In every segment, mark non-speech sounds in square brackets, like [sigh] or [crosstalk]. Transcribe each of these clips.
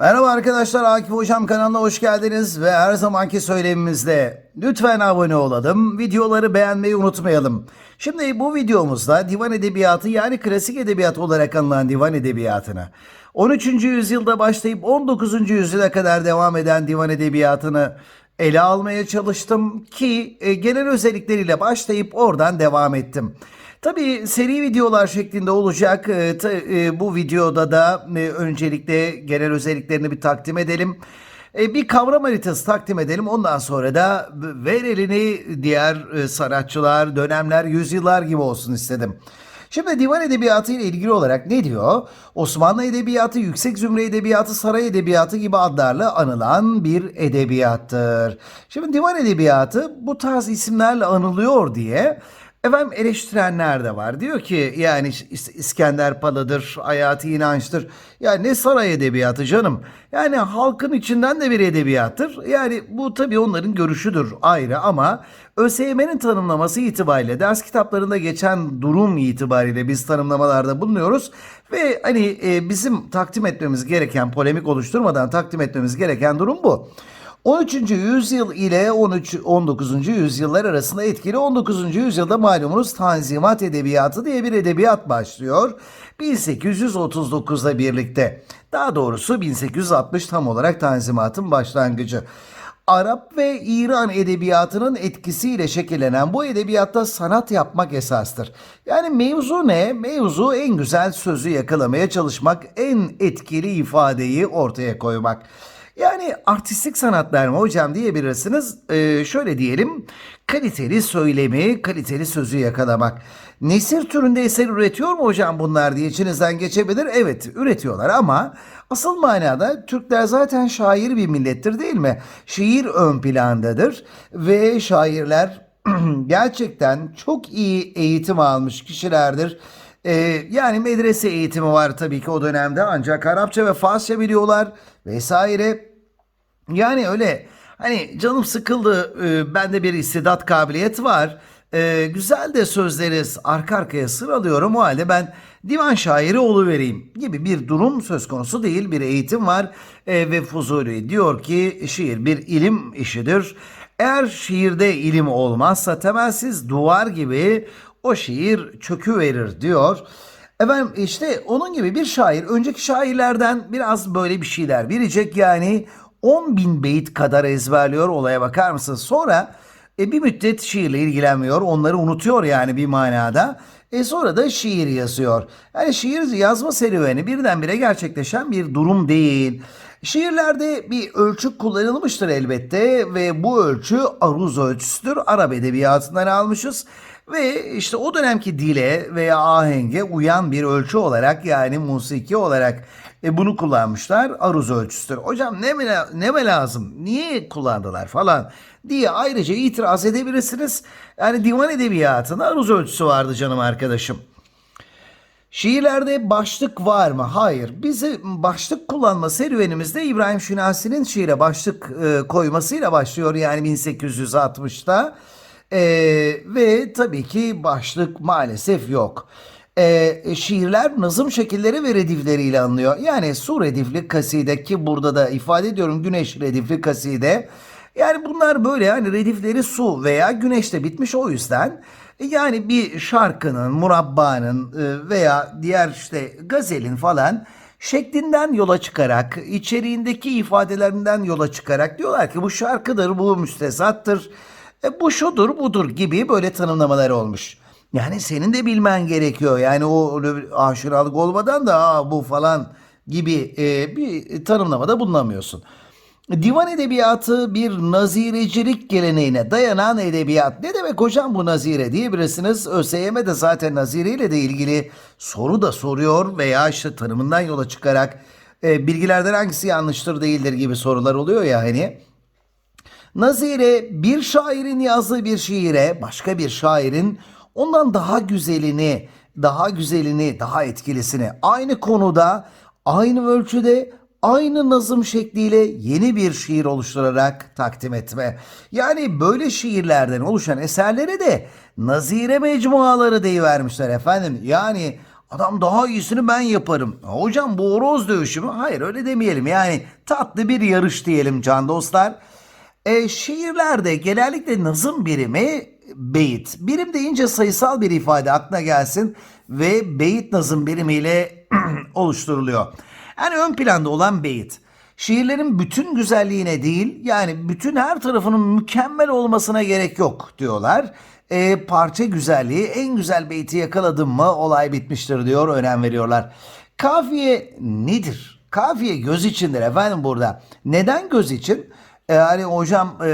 Merhaba arkadaşlar Akif Hocam kanalına hoş geldiniz ve her zamanki söylemimizde lütfen abone olalım, videoları beğenmeyi unutmayalım. Şimdi bu videomuzda divan edebiyatı yani klasik edebiyat olarak anılan divan edebiyatını 13. yüzyılda başlayıp 19. yüzyıla kadar devam eden divan edebiyatını ele almaya çalıştım ki e, genel özellikleriyle başlayıp oradan devam ettim. Tabii seri videolar şeklinde olacak. Ee, e, bu videoda da e, öncelikle genel özelliklerini bir takdim edelim. E, Bir kavram haritası takdim edelim. Ondan sonra da ver elini diğer sanatçılar, dönemler, yüzyıllar gibi olsun istedim. Şimdi divan edebiyatı ile ilgili olarak ne diyor? Osmanlı edebiyatı, yüksek zümre edebiyatı, saray edebiyatı gibi adlarla anılan bir edebiyattır. Şimdi divan edebiyatı bu tarz isimlerle anılıyor diye Efendim eleştirenler de var. Diyor ki yani İs- İskender Pala'dır, hayati inançtır. Ya ne saray edebiyatı canım. Yani halkın içinden de bir edebiyattır. Yani bu tabii onların görüşüdür ayrı ama ÖSYM'nin tanımlaması itibariyle ders kitaplarında geçen durum itibariyle biz tanımlamalarda bulunuyoruz. Ve hani e, bizim takdim etmemiz gereken polemik oluşturmadan takdim etmemiz gereken durum bu. 13. yüzyıl ile 13 19. yüzyıllar arasında etkili 19. yüzyılda malumunuz Tanzimat Edebiyatı diye bir edebiyat başlıyor. 1839'la birlikte. Daha doğrusu 1860 tam olarak Tanzimat'ın başlangıcı. Arap ve İran edebiyatının etkisiyle şekillenen bu edebiyatta sanat yapmak esastır. Yani mevzu ne? Mevzu en güzel sözü yakalamaya çalışmak, en etkili ifadeyi ortaya koymak. Yani artistik sanatlar mı hocam diyebilirsiniz. Ee, şöyle diyelim kaliteli söylemi, kaliteli sözü yakalamak. Nesir türünde eser üretiyor mu hocam bunlar diye içinizden geçebilir. Evet üretiyorlar ama asıl manada Türkler zaten şair bir millettir değil mi? Şiir ön plandadır ve şairler [clears throat] gerçekten çok iyi eğitim almış kişilerdir. Ee, yani medrese eğitimi var tabii ki o dönemde ancak Arapça ve Farsça biliyorlar vesaire. Yani öyle hani canım sıkıldı e, bende bir istidat kabiliyet var. E, güzel de sözleri arka arkaya sıralıyorum o halde ben divan şairi oluvereyim gibi bir durum söz konusu değil. Bir eğitim var E, ve Fuzuli diyor ki şiir bir ilim işidir. Eğer şiirde ilim olmazsa temelsiz duvar gibi o şiir çöküverir diyor. Efendim işte onun gibi bir şair önceki şairlerden biraz böyle bir şeyler verecek yani 10 bin beyit kadar ezberliyor olaya bakar mısınız? Sonra e, bir müddet şiirle ilgilenmiyor onları unutuyor yani bir manada. E sonra da şiir yazıyor. Yani şiir yazma serüveni birdenbire gerçekleşen bir durum değil. Şiirlerde bir ölçü kullanılmıştır elbette ve bu ölçü aruz ölçüsüdür. Arap edebiyatından almışız. Ve işte o dönemki dile veya ahenge uyan bir ölçü olarak yani musiki olarak e, bunu kullanmışlar. Aruz ölçüsüdür. Hocam ne mi, ne mi lazım? Niye kullandılar falan diye ayrıca itiraz edebilirsiniz. Yani divan edebiyatında aruz ölçüsü vardı canım arkadaşım. Şiirlerde başlık var mı? Hayır. Bizi başlık kullanma serüvenimizde İbrahim Şinasi'nin şiire başlık e, koymasıyla başlıyor yani 1860'ta. E, ve tabii ki başlık maalesef yok. E, şiirler nazım şekilleri ve redifleriyle anılıyor. Yani su redifli kaside ki burada da ifade ediyorum güneş redifli kaside. Yani bunlar böyle hani redifleri su veya güneşte bitmiş o yüzden yani bir şarkının, murabbanın e, veya diğer işte gazelin falan şeklinden yola çıkarak, içeriğindeki ifadelerinden yola çıkarak diyorlar ki bu şarkıdır, bu müstesattır, e, bu şudur, budur gibi böyle tanımlamalar olmuş. Yani senin de bilmen gerekiyor. Yani o aşinalık olmadan da Aa, bu falan gibi e, bir tanımlamada bulunamıyorsun. Divan edebiyatı bir nazirecilik geleneğine dayanan edebiyat. Ne demek hocam bu nazire diyebilirsiniz. ÖSYM de zaten nazire ile de ilgili soru da soruyor veya işte tanımından yola çıkarak e, bilgilerden hangisi yanlıştır değildir gibi sorular oluyor ya hani. Nazire bir şairin yazdığı bir şiire başka bir şairin ondan daha güzelini, daha güzelini, daha etkilisini aynı konuda, aynı ölçüde, aynı nazım şekliyle yeni bir şiir oluşturarak takdim etme. Yani böyle şiirlerden oluşan eserlere de nazire mecmuaları deyivermişler efendim. Yani Adam daha iyisini ben yaparım. Hocam bu horoz dövüşü mü? Hayır öyle demeyelim. Yani tatlı bir yarış diyelim can dostlar. E, şiirlerde genellikle nazım birimi beyit. Birim deyince sayısal bir ifade aklına gelsin ve beyit nazım birimiyle [clears throat] oluşturuluyor. Yani ön planda olan beyit. Şiirlerin bütün güzelliğine değil yani bütün her tarafının mükemmel olmasına gerek yok diyorlar. E, parça güzelliği en güzel beyti yakaladım mı olay bitmiştir diyor önem veriyorlar. Kafiye nedir? Kafiye göz içindir efendim burada. Neden göz için? E, hani hocam e,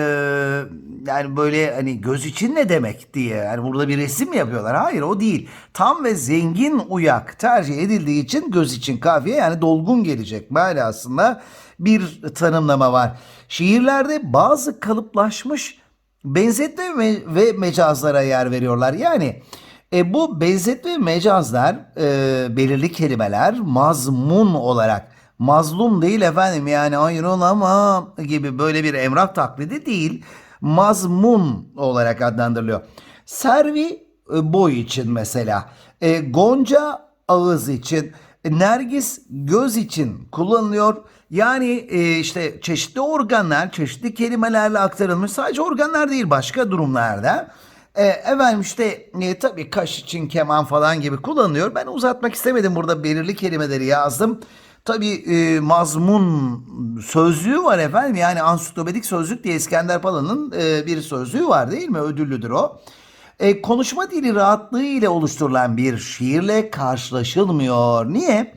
yani böyle hani göz için ne demek diye yani burada bir resim mi yapıyorlar? Hayır o değil. Tam ve zengin uyak tercih edildiği için göz için kafiye yani dolgun gelecek manasında bir tanımlama var. Şiirlerde bazı kalıplaşmış benzetme me- ve mecazlara yer veriyorlar. Yani e, bu benzetme mecazlar e, belirli kelimeler mazmun olarak mazlum değil efendim yani hayır olamam gibi böyle bir emrah taklidi değil mazmun olarak adlandırılıyor. Servi e, boy için mesela e, Gonca ağız için e, Nergis göz için kullanılıyor. Yani e, işte çeşitli organlar çeşitli kelimelerle aktarılmış sadece organlar değil başka durumlarda. E, efendim işte e, tabii kaş için keman falan gibi kullanılıyor. Ben uzatmak istemedim burada belirli kelimeleri yazdım. Tabii e, mazmun sözlüğü var efendim. Yani ansiklopedik sözlük diye İskender Pala'nın e, bir sözlüğü var değil mi? Ödüllüdür o. E, konuşma dili rahatlığı ile oluşturulan bir şiirle karşılaşılmıyor. Niye?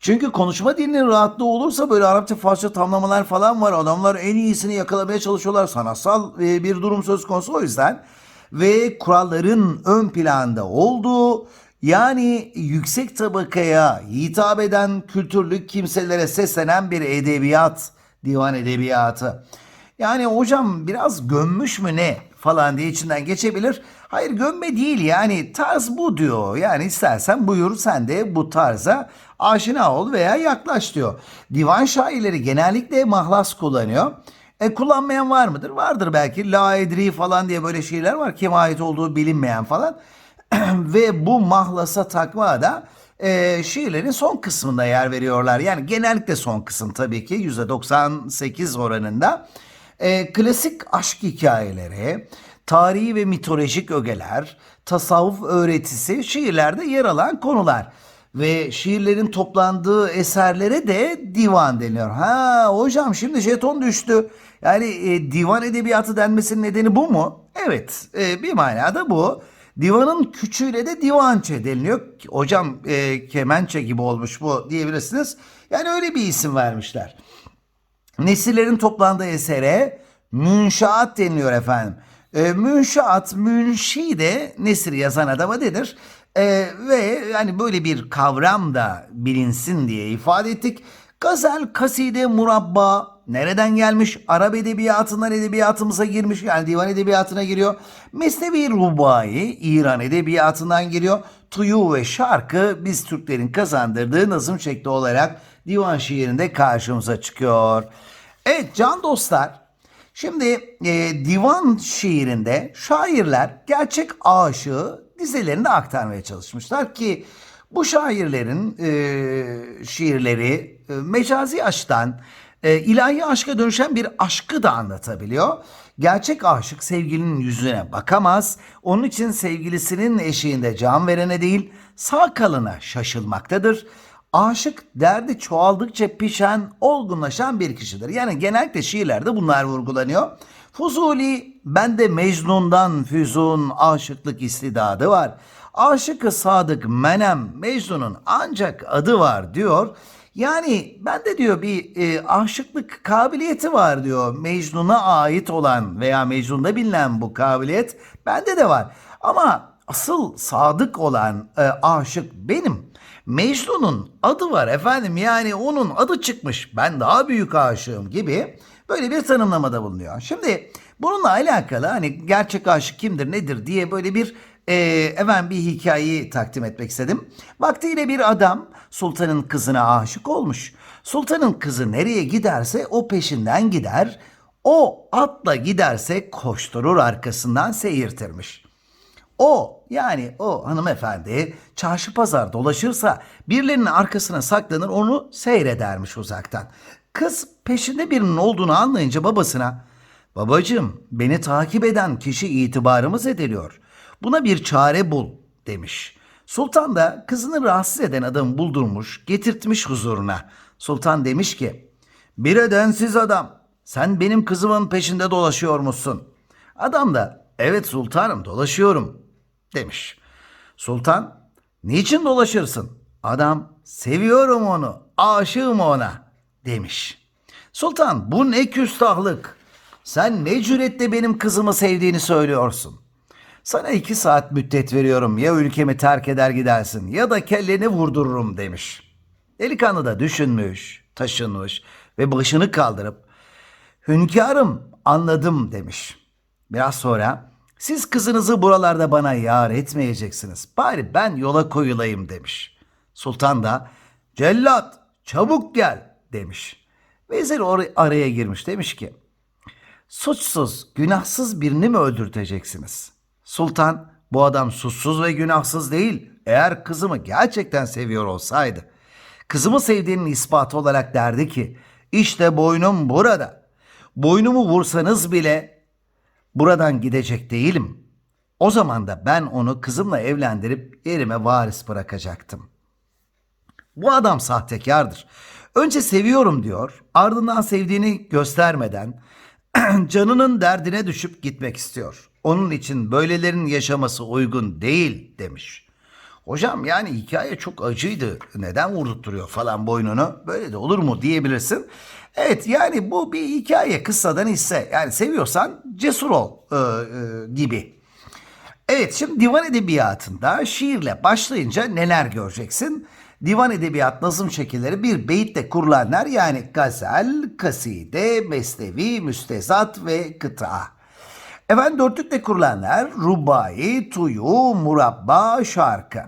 Çünkü konuşma dilinin rahatlığı olursa böyle Arapça Farsça tamlamalar falan var. Adamlar en iyisini yakalamaya çalışıyorlar. Sanatsal e, bir durum söz konusu o yüzden. Ve kuralların ön planda olduğu yani yüksek tabakaya hitap eden kültürlü kimselere seslenen bir edebiyat, divan edebiyatı. Yani hocam biraz gömmüş mü ne falan diye içinden geçebilir. Hayır gömme değil yani tarz bu diyor. Yani istersen buyur sen de bu tarza aşina ol veya yaklaş diyor. Divan şairleri genellikle mahlas kullanıyor. E, kullanmayan var mıdır? Vardır belki. La edri falan diye böyle şiirler var. Kime ait olduğu bilinmeyen falan. [clears throat] Ve bu mahlasa takma da e, şiirlerin son kısmında yer veriyorlar. Yani genellikle son kısım tabii ki %98 oranında. E, klasik aşk hikayeleri, tarihi ve mitolojik ögeler, tasavvuf öğretisi şiirlerde yer alan konular. Ve şiirlerin toplandığı eserlere de divan deniyor. Ha hocam şimdi jeton düştü. Yani e, divan edebiyatı denmesinin nedeni bu mu? Evet e, bir manada bu. Divanın küçüğüyle de divançe deniliyor. Hocam e, kemençe gibi olmuş bu diyebilirsiniz. Yani öyle bir isim vermişler. Nesillerin toplandığı esere münşaat deniliyor efendim. E, münşaat, münşi de nesir yazan adama denir. E, ve yani böyle bir kavram da bilinsin diye ifade ettik. Gazel, kaside, murabba nereden gelmiş? Arap edebiyatından edebiyatımıza girmiş. Yani divan edebiyatına giriyor. Mesnevi Rubai İran edebiyatından geliyor. Tuyu ve şarkı biz Türklerin kazandırdığı nazım şekli olarak divan şiirinde karşımıza çıkıyor. Evet can dostlar Şimdi e, divan şiirinde şairler gerçek aşığı dizelerinde aktarmaya çalışmışlar ki bu şairlerin e, şiirleri e, mecazi aşktan e, ilahi aşka dönüşen bir aşkı da anlatabiliyor. Gerçek aşık sevgilinin yüzüne bakamaz. Onun için sevgilisinin eşiğinde can verene değil sağ kalına şaşılmaktadır. Aşık derdi çoğaldıkça pişen, olgunlaşan bir kişidir. Yani genellikle şiirlerde bunlar vurgulanıyor. Fuzuli, bende Mecnun'dan füzun aşıklık istidadı var. Aşıkı sadık menem Mecnun'un ancak adı var diyor. Yani bende diyor bir e, aşıklık kabiliyeti var diyor. Mecnun'a ait olan veya Mecnun'da bilinen bu kabiliyet bende de var. Ama asıl sadık olan e, aşık benim. Mecnun'un adı var efendim yani onun adı çıkmış ben daha büyük aşığım gibi böyle bir tanımlamada bulunuyor. Şimdi bununla alakalı hani gerçek aşık kimdir nedir diye böyle bir e, efendim bir hikayeyi takdim etmek istedim. Vaktiyle bir adam sultanın kızına aşık olmuş. Sultanın kızı nereye giderse o peşinden gider. O atla giderse koşturur arkasından seyirtirmiş. O yani o hanımefendi çarşı pazar dolaşırsa birilerinin arkasına saklanır onu seyredermiş uzaktan. Kız peşinde birinin olduğunu anlayınca babasına babacığım beni takip eden kişi itibarımız ediliyor. Buna bir çare bul demiş. Sultan da kızını rahatsız eden adamı buldurmuş getirtmiş huzuruna. Sultan demiş ki bir edensiz adam sen benim kızımın peşinde dolaşıyor musun? Adam da evet sultanım dolaşıyorum demiş. Sultan niçin dolaşırsın? Adam seviyorum onu aşığım ona demiş. Sultan bu ne küstahlık. Sen ne cüretle benim kızımı sevdiğini söylüyorsun. Sana iki saat müddet veriyorum ya ülkemi terk eder gidersin ya da kelleni vurdururum demiş. Delikanlı da düşünmüş, taşınmış ve başını kaldırıp Hünkârım anladım demiş. Biraz sonra siz kızınızı buralarda bana yar etmeyeceksiniz. Bari ben yola koyulayım demiş. Sultan da cellat çabuk gel demiş. Vezir or- araya girmiş demiş ki suçsuz günahsız birini mi öldürteceksiniz? Sultan bu adam suçsuz ve günahsız değil. Eğer kızımı gerçekten seviyor olsaydı kızımı sevdiğinin ispatı olarak derdi ki işte boynum burada. Boynumu vursanız bile buradan gidecek değilim. O zaman da ben onu kızımla evlendirip yerime varis bırakacaktım. Bu adam sahtekardır. Önce seviyorum diyor, ardından sevdiğini göstermeden [clears throat] canının derdine düşüp gitmek istiyor. Onun için böylelerin yaşaması uygun değil demiş. Hocam yani hikaye çok acıydı. Neden vurdurtturuyor falan boynunu? Böyle de olur mu diyebilirsin. Evet yani bu bir hikaye kıssadan hisse. Yani seviyorsan cesur ol e, e, gibi. Evet şimdi divan edebiyatında şiirle başlayınca neler göreceksin? Divan edebiyat nazım şekilleri bir beyitle kurulanlar yani gazel, kaside, mesnevi, müstezat ve kıta. Efendim dörtlükle kurulanlar rubai, tuyu, murabba, şarkı.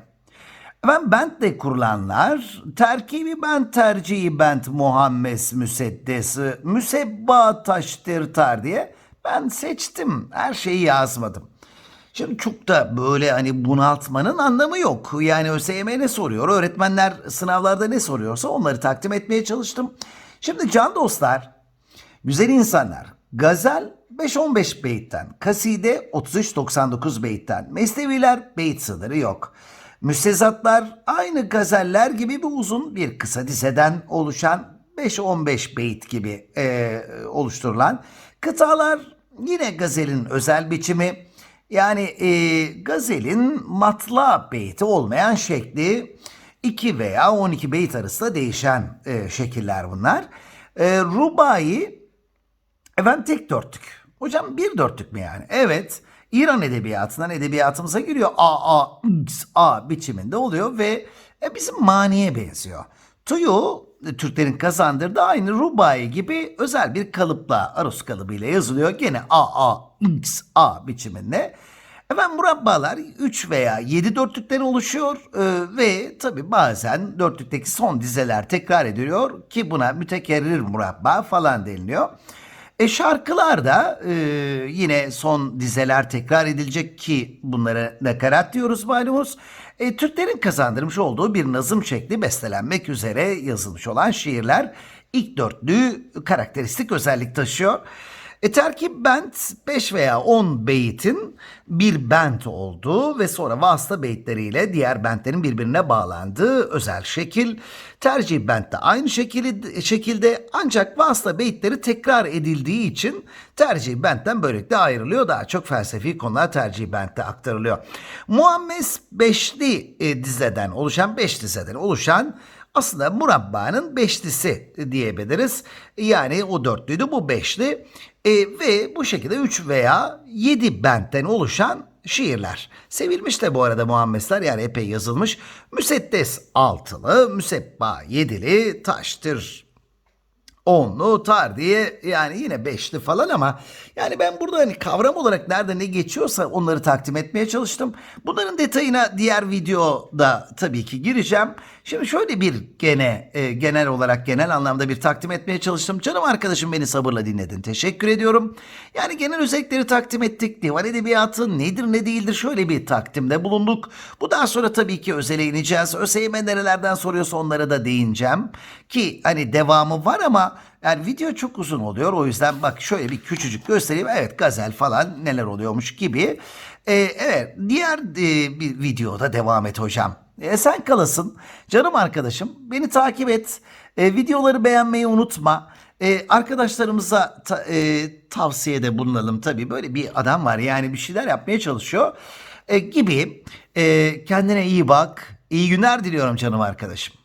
Efendim bentle kurulanlar terkibi bent, tercihi bent, muhammes, müseddesi, müsebba, taştır, tar diye ben seçtim. Her şeyi yazmadım. Şimdi çok da böyle hani bunaltmanın anlamı yok. Yani ÖSYM ne soruyor? Öğretmenler sınavlarda ne soruyorsa onları takdim etmeye çalıştım. Şimdi can dostlar, güzel insanlar, gazel 5-15 beyitten, kaside 33-99 beyitten, mesneviler beyt sınırı yok. Müstezatlar aynı gazeller gibi bir uzun bir kısa dizeden oluşan 5-15 beyt gibi e, oluşturulan kıtalar yine gazelin özel biçimi yani e, gazelin matla beyti olmayan şekli 2 veya 12 beyt arasında değişen e, şekiller bunlar. E, rubai efendim tek dörtlük. Hocam bir dörtlük mü yani? Evet. İran edebiyatından edebiyatımıza giriyor. A, A, X, A biçiminde oluyor ve e, bizim maniye benziyor. Tuyu Türklerin kazandırdığı aynı rubai gibi özel bir kalıpla, aruz kalıbıyla yazılıyor. Gene A, A, X, A biçiminde. Efendim murabbalar 3 veya 7 dörtlükten oluşuyor Ee, ve tabi bazen dörtlükteki son dizeler tekrar ediliyor ki buna mütekerrir murabba falan deniliyor. E şarkılar da e, yine son dizeler tekrar edilecek ki bunlara nakarat diyoruz malumunuz. E, Türklerin kazandırmış olduğu bir nazım şekli bestelenmek üzere yazılmış olan şiirler ilk dörtlüğü karakteristik özellik taşıyor. E, terkip bent 5 veya 10 beytin bir bent olduğu ve sonra vasıta beytleriyle diğer bentlerin birbirine bağlandığı özel şekil. Tercih bent de aynı şekilde, şekilde ancak vasıta beytleri tekrar edildiği için tercih bentten böylelikle ayrılıyor. Daha çok felsefi konular tercih bentte aktarılıyor. Muammes beşli e, dizeden oluşan, beş dizeden oluşan aslında murabbanın beşlisi diyebiliriz. Yani o dörtlüydü bu beşli E, ve bu şekilde üç veya yedi bentten oluşan şiirler. Sevilmiş de bu arada Muhammesler yani epey yazılmış. Müseddes altılı, müsebba yedili, taştır onlu, tar diye yani yine beşli falan ama yani ben burada hani kavram olarak nerede ne geçiyorsa onları takdim etmeye çalıştım. Bunların detayına diğer videoda tabii ki gireceğim. Şimdi şöyle bir gene e, genel olarak genel anlamda bir takdim etmeye çalıştım. Canım arkadaşım beni sabırla dinledin. Teşekkür ediyorum. Yani genel özellikleri takdim ettik. Divan edebiyatı nedir ne değildir şöyle bir takdimde bulunduk. Bu daha sonra tabii ki özele ineceğiz. ÖSYM nerelerden soruyorsa onlara da değineceğim. Ki hani devamı var ama yani video çok uzun oluyor. O yüzden bak şöyle bir küçücük göstereyim. Evet gazel falan neler oluyormuş gibi. Ee, evet diğer e, bir videoda devam et hocam. E, sen kalasın. Canım arkadaşım beni takip et. E, videoları beğenmeyi unutma. E, arkadaşlarımıza ta- e, tavsiyede bulunalım tabii. Böyle bir adam var yani bir şeyler yapmaya çalışıyor e, gibi. E, kendine iyi bak. İyi günler diliyorum canım arkadaşım.